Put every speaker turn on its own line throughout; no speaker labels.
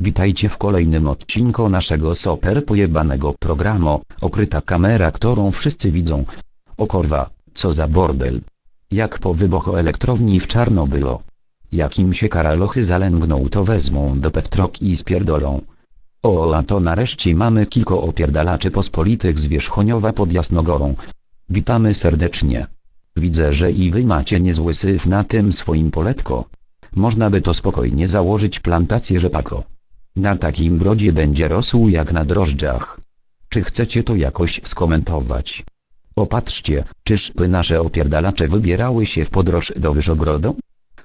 Witajcie w kolejnym odcinku naszego super pojebanego programu, okryta kamera którą wszyscy widzą. O korwa, co za bordel. Jak po wybuchu elektrowni w Czarnobylo. Jakim się karalochy zalęgną to wezmą do pewtrok i spierdolą. O, a to nareszcie mamy kilka opierdalaczy pospolitych z Wierzchoniowa pod Jasnogorą. Witamy serdecznie. Widzę, że i wy macie niezły syf na tym swoim poletko. Można by to spokojnie założyć plantację rzepako. Na takim brodzie będzie rosł jak na drożdżach. Czy chcecie to jakoś skomentować? Opatrzcie, czyżby nasze opierdalacze wybierały się w podróż do Wyszogrodu?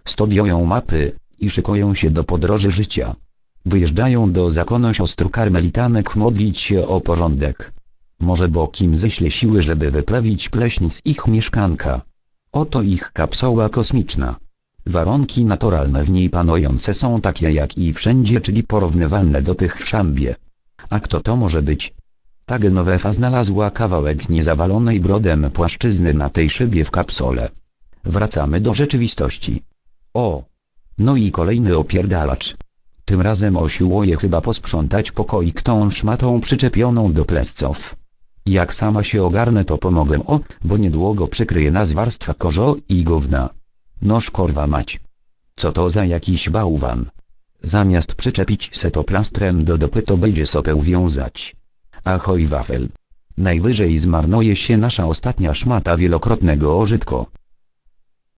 Studioją mapy i szykują się do podróży życia. Wyjeżdżają do zakonu siostr karmelitanek modlić się o porządek. Może Bokim ześle siły, żeby wyprawić pleśń z ich mieszkanka. Oto ich kapsuła kosmiczna. Warunki naturalne w niej panujące są takie jak i wszędzie, czyli porównywalne do tych w Szambie. A kto to może być? Ta Genowefa znalazła kawałek niezawalonej brodem płaszczyzny na tej szybie w kapsole. Wracamy do rzeczywistości. O! No i kolejny opierdalacz. Tym razem osiłuje chyba posprzątać pokoik tą szmatą przyczepioną do plesców. Jak sama się ogarnę to pomogę o, bo niedługo przykryje nas warstwa korzo i gówna. Noż korwa mać. Co to za jakiś bałwan? Zamiast przyczepić se to plastrem do dopy to będzie sopę wiązać. Ahoj wafel. Najwyżej zmarnuje się nasza ostatnia szmata wielokrotnego ożytko.